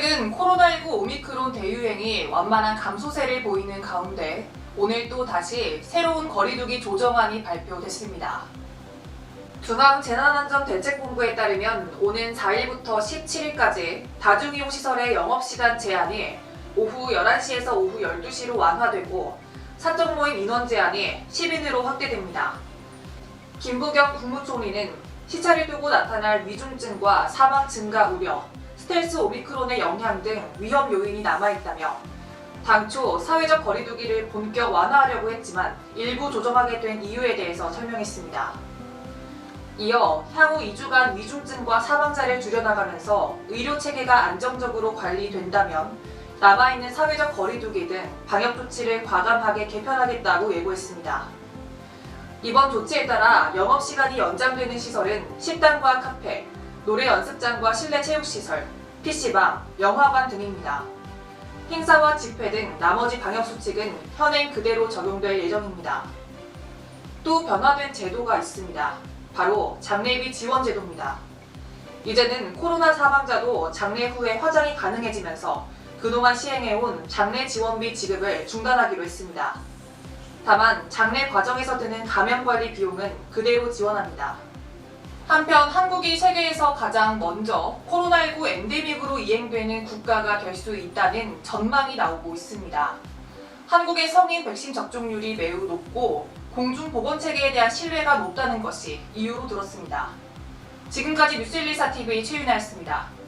최근 코로나19 오미크론 대유행이 완만한 감소세를 보이는 가운데 오늘 또 다시 새로운 거리두기 조정안이 발표됐습니다. 중앙재난안전대책본부에 따르면 오는 4일부터 17일까지 다중이용 시설의 영업시간 제한이 오후 11시에서 오후 12시로 완화되고 사적 모임 인원 제한이 10인으로 확대됩니다. 김부겸 국무총리는 시차를 두고 나타날 위중증과 사망 증가 우려, 스텔스 오미크론의 영향 등 위험 요인이 남아있다며 당초 사회적 거리두기를 본격 완화하려고 했지만 일부 조정하게 된 이유에 대해서 설명했습니다. 이어 향후 2주간 위중증과 사망자를 줄여나가면서 의료 체계가 안정적으로 관리된다면 남아있는 사회적 거리두기 등 방역 조치를 과감하게 개편하겠다고 예고했습니다. 이번 조치에 따라 영업시간이 연장되는 시설은 식당과 카페, 노래 연습장과 실내 체육시설, PC방, 영화관 등입니다. 행사와 집회 등 나머지 방역 수칙은 현행 그대로 적용될 예정입니다. 또 변화된 제도가 있습니다. 바로 장례비 지원 제도입니다. 이제는 코로나 사망자도 장례 후에 화장이 가능해지면서 그동안 시행해온 장례 지원비 지급을 중단하기로 했습니다. 다만 장례 과정에서 드는 감염 관리 비용은 그대로 지원합니다. 한편 한국이 세계에서 가장 먼저 코로나19 엔데믹으로 이행되는 국가가 될 수 있다는 전망이 나오고 있습니다. 한국의 성인 백신 접종률이 매우 높고 공중보건 체계에 대한 신뢰가 높다는 것이 이유로 들었습니다. 지금까지 뉴스114TV 최윤아였습니다.